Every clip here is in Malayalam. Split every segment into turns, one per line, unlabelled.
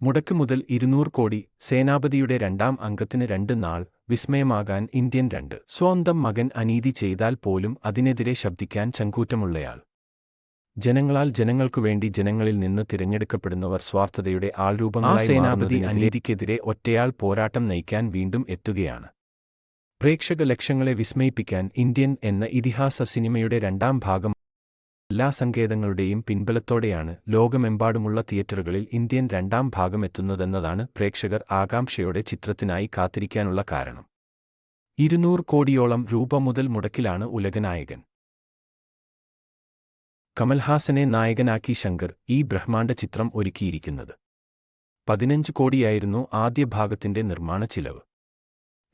മുടക്ക് മുതൽ ഇരുന്നൂറ് കോടി സേനാപതിയുടെ രണ്ടാം അംഗത്തിന് രണ്ട് നാൾ വിസ്മയമാകാൻ ഇന്ത്യൻ രണ്ട്. സ്വന്തം മകൻ അനീതി ചെയ്താൽ പോലും അതിനെതിരെ ശബ്ദിക്കാൻ ചങ്കൂറ്റമുള്ളയാൾ. ജനങ്ങളാൽ ജനങ്ങൾക്കുവേണ്ടി ജനങ്ങളിൽ നിന്ന് തിരഞ്ഞെടുക്കപ്പെടുന്നവർ സ്വാർത്ഥതയുടെ ആൾരൂപങ്ങളായി സേനാപതി അനീതിക്കെതിരെ ഒറ്റയാൾ പോരാട്ടം നയിക്കാൻ വീണ്ടും എത്തുകയാണ്. പ്രേക്ഷക ലക്ഷങ്ങളെ വിസ്മയിപ്പിക്കാൻ ഇന്ത്യൻ എന്ന ഇതിഹാസ സിനിമയുടെ രണ്ടാം ഭാഗം എല്ലാ സങ്കേതങ്ങളുടെയും പിൻബലത്തോടെയാണ് ലോകമെമ്പാടുമുള്ള തിയേറ്ററുകളിൽ ഇന്ത്യൻ രണ്ടാം ഭാഗം എത്തുന്നതെന്നതാണ് പ്രേക്ഷകർ ആകാംക്ഷയോടെ ചിത്രത്തിനായി കാത്തിരിക്കാനുള്ള കാരണം. ഇരുന്നൂറ് കോടിയോളം രൂപ മുതൽ മുടക്കിലാണ് ഉലകനായകൻ. കമൽഹാസനെ നായകനാക്കി ശങ്കർ ഈ ബ്രഹ്മാണ്ഡ ചിത്രം ഒരുക്കിയിരിക്കുന്നത്. പതിനഞ്ച് കോടിയായിരുന്നു ആദ്യ ഭാഗത്തിന്റെ നിർമ്മാണ ചിലവ്.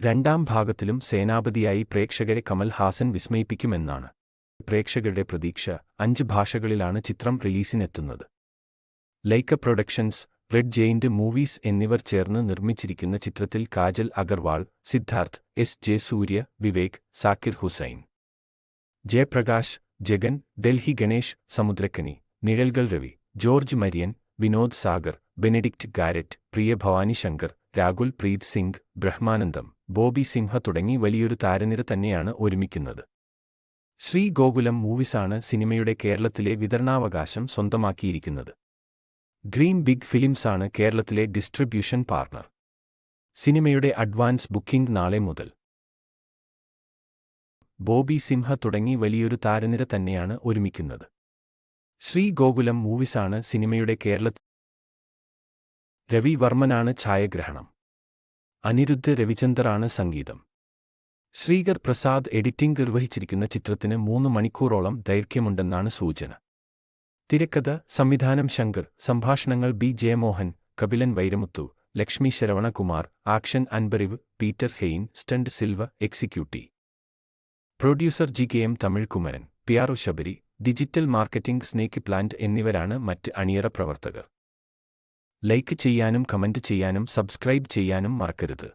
രണ്ടാം ഭാഗത്തിലും സേനാപതിയായി പ്രേക്ഷകരെ കമൽഹാസൻ വിസ്മയിപ്പിക്കുമെന്നാണ്. പ്രേക്ഷകരുടെ പ്രതീക്ഷ അഞ്ച് ഭാഷകളിലാണ് ചിത്രം റിലീസിനെത്തുന്നത്. Lyca Productions Red Giant Movies എന്നിവർ ചേർന്ന് നിർമ്മിച്ചിരിക്കുന്ന ചിത്രത്തിൽ Kajal Aggarwal Siddharth S J Surya Vivek Zakir Hussain. Jayaprakash Jagan Delhi Ganesh Samuthirakani Nizhalgal Ravi George Marian Vinod Sagar Benedict Garrett Priya Bhavani Shankar Rahul Preet Singh Brahmanandam Bobby Simha തുടങ്ങി വലിയൊരു താരനിര തന്നെയാണ് ഒരുമിക്കുന്നത്. ശ്രീ ഗോകുലം മൂവീസാണ് സിനിമയുടെ കേരളത്തിലെ വിതരണാവകാശം സ്വന്തമാക്കിയിരിക്കുന്നത്. ഡ്രീം ബിഗ് ഫിലിംസാണ് കേരളത്തിലെ ഡിസ്ട്രിബ്യൂഷൻ പാർട്ണർ. സിനിമയുടെ അഡ്വാൻസ് ബുക്കിംഗ് നാളെ മുതൽ. ബോബി സിംഹ തുടങ്ങി വലിയൊരു താരനിര തന്നെയാണ് ഒരുമിക്കുന്നത്. ശ്രീ ഗോകുലം മൂവീസാണ് സിനിമയുടെ കേരളത്തിൽ രവി വർമ്മനാണ് ഛായാഗ്രഹണം. അനിരുദ്ധ് രവിചന്ദറാണ് സംഗീതം. ശ്രീകർ പ്രസാദ് എഡിറ്റിംഗ് നിർവഹിച്ചിരിക്കുന്ന ചിത്രത്തിന് മൂന്ന് മണിക്കൂറോളം ദൈർഘ്യമുണ്ടെന്നാണ് സൂചന. തിരക്കഥ സംവിധാനം ശങ്കർ സംഭാഷണങ്ങൾ B Jeyamohan Kabilan Vairamuthu Lakshmi Saravanakumar action Anbariv Peter Hein stunt Silva executive producer G K M Tamizhkumaran PRO Sabari digital marketing snake plant എന്നിവരാണ് മറ്റ് അണിയറ പ്രവർത്തകർ. ലൈക്ക് ചെയ്യാനും കമന്റ് ചെയ്യാനും സബ്സ്ക്രൈബ് ചെയ്യാനും മറക്കരുത്.